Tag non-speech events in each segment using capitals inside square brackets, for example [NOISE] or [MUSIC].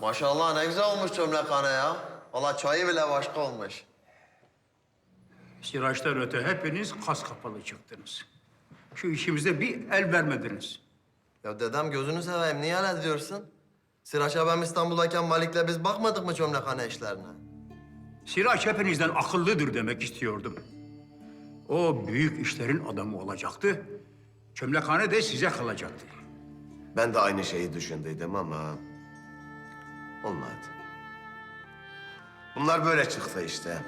Maşallah ne güzel olmuş çömlekhane ya. Valla çayı bile başka olmuş. Siraç'tan öte hepiniz kas kapalı çıktınız. Şu işimize bir el vermediniz. Ya dedem gözünü seveyim niye öyle diyorsun? Siraç'a ben İstanbul'dayken Malik'le biz bakmadık mı çömlekhane işlerine? Siraç hepinizden akıllıdır demek istiyordum. O büyük işlerin adamı olacaktı. Çömlekhane de size kalacaktı. Ben de aynı şeyi düşündüydüm ama olmadı. Bunlar böyle çıktı işte.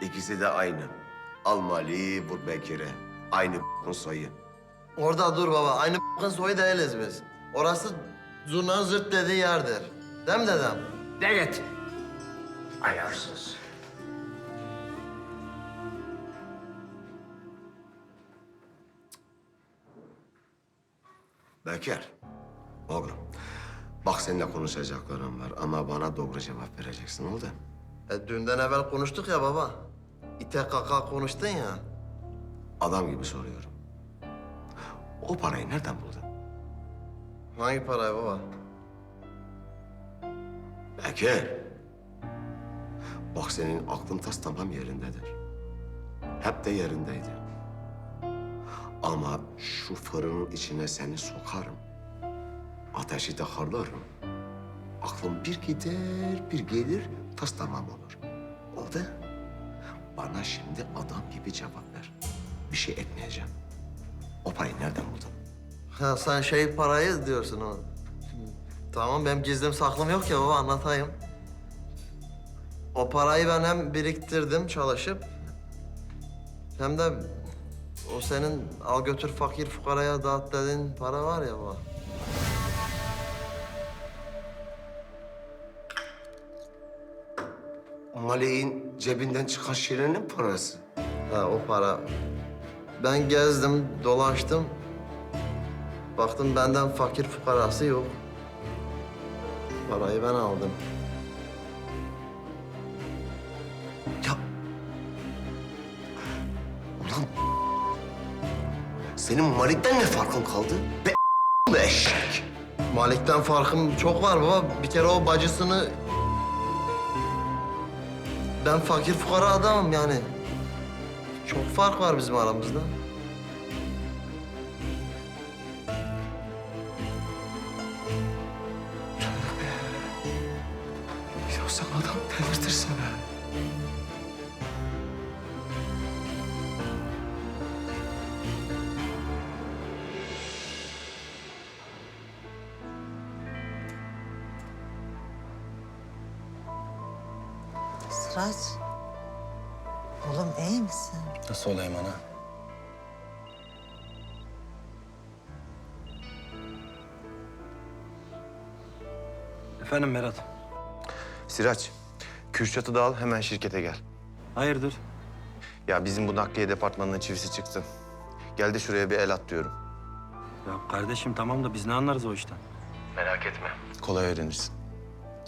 İkisi de aynı. Almali, vur Bekir'e. Aynı soyu. Orada dur baba, aynı b***ın soyu değiliz biz. Orası zurnanın zırt dediği yerdir. Değil mi dedem? Evet. Ayarsız. Bekir, oğlum. Bak seninle konuşacaklarım var ama bana doğru cevap vereceksin oldu. E, dünden evvel konuştuk ya baba. İte kaka konuştun ya. Adam gibi soruyorum. O parayı nereden buldun? Hangi parayı baba? Bekir. Bak senin aklın tas tamam yerindedir. Hep de yerindeydi. Ama şu fırının içine seni sokarım. Ateşi de harlarım. Aklın bir gider, bir gelir, tas tamam olur. Oldu. Bana şimdi adam gibi cevap ver. Bir şey etmeyeceğim. O parayı nereden buldun? Ha sen şey parayı diyorsun o. Tamam benim gizlim saklım yok ya baba anlatayım. O parayı ben hem biriktirdim çalışıp hem de o senin al götür fakir fukaraya dağıt dediğin para var ya baba. Maleğin cebinden çıkan şirenin parası. Ha o para. Ben gezdim, dolaştım. Baktım benden fakir fukarası yok. Parayı ben aldım. Ya... Ulan... Senin Malik'ten ne farkın kaldı? Be [LAUGHS] eşek. Malik'ten farkım çok var baba. Bir kere o bacısını... Ben fakir fukara adamım yani. Çok fark var bizim aramızda. Sıraç. Oğlum iyi misin? Nasıl olayım ana? Efendim Berat. Siraç, Kürşat'ı da al hemen şirkete gel. Hayırdır? Ya bizim bu nakliye departmanının çivisi çıktı. Gel de şuraya bir el at diyorum. Ya kardeşim tamam da biz ne anlarız o işten? Merak etme. Kolay öğrenirsin.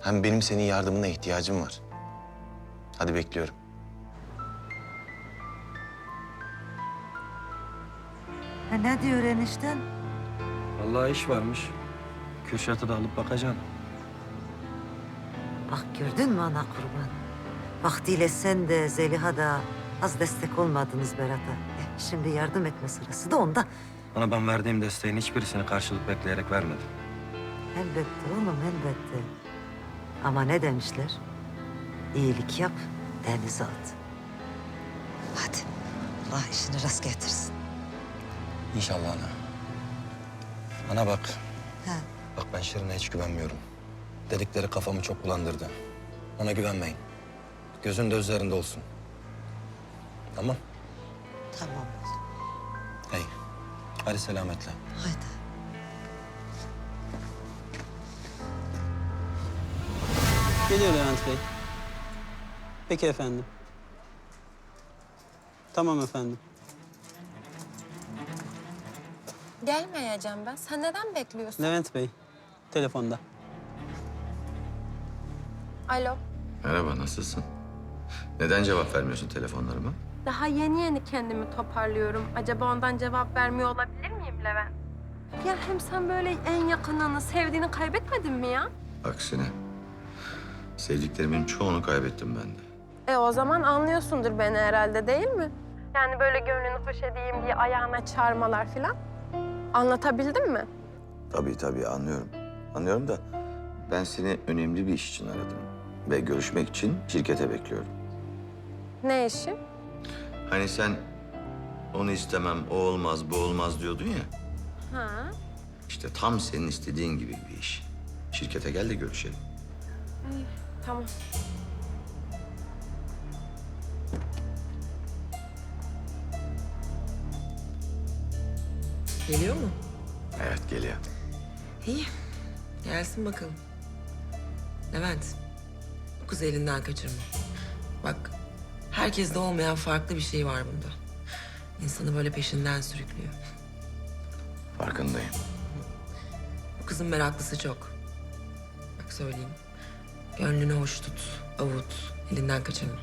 Hem benim senin yardımına ihtiyacım var. Hadi bekliyorum. Ha, ne diyor enişten? Vallahi iş varmış. Kürşat'ı da alıp bakacaksın. Bak gördün mü ana kurban? Vaktiyle sen de Zeliha da az destek olmadınız Berat'a. Eh, şimdi yardım etme sırası da onda. Ana ben verdiğim desteğin hiçbirisini karşılık bekleyerek vermedim. Elbette oğlum elbette. Ama ne demişler? İyilik yap, denize at. Hadi Allah işini rast getirsin. İnşallah ana. Ana bak. Ha. Bak ben Şirin'e hiç güvenmiyorum. Dedikleri kafamı çok bulandırdı. Ona güvenmeyin. Gözün de üzerinde olsun. Tamam. Tamam oğlum. Hey. Hadi selametle. Haydi. Geliyor Levent Bey. Peki efendim. Tamam efendim. Gelmeyeceğim ben. Sen neden bekliyorsun? Levent Bey, telefonda. Alo. Merhaba, nasılsın? Neden cevap vermiyorsun telefonlarıma? Daha yeni yeni kendimi toparlıyorum. Acaba ondan cevap vermiyor olabilir miyim Levent? Ya hem sen böyle en yakınını, sevdiğini kaybetmedin mi ya? Aksine sevdiklerimin çoğunu kaybettim ben de. E o zaman anlıyorsundur beni herhalde değil mi? Yani böyle gönlünü hoş edeyim diye ayağına çağırmalar falan. Anlatabildim mi? Tabii tabii anlıyorum. Anlıyorum da ben seni önemli bir iş için aradım. Ve görüşmek için şirkete bekliyorum. Ne işi? Hani sen onu istemem, o olmaz, bu olmaz diyordun ya. Ha. İşte tam senin istediğin gibi bir iş. Şirkete gel de görüşelim. Tamam. Geliyor mu? Evet geliyor. İyi. Gelsin bakalım. Levent, bu kızı elinden kaçırma. Bak, herkeste olmayan farklı bir şey var bunda. İnsanı böyle peşinden sürüklüyor. Farkındayım. Bu kızın meraklısı çok. Bak söyleyeyim. Gönlünü hoş tut, avut, elinden kaçırma.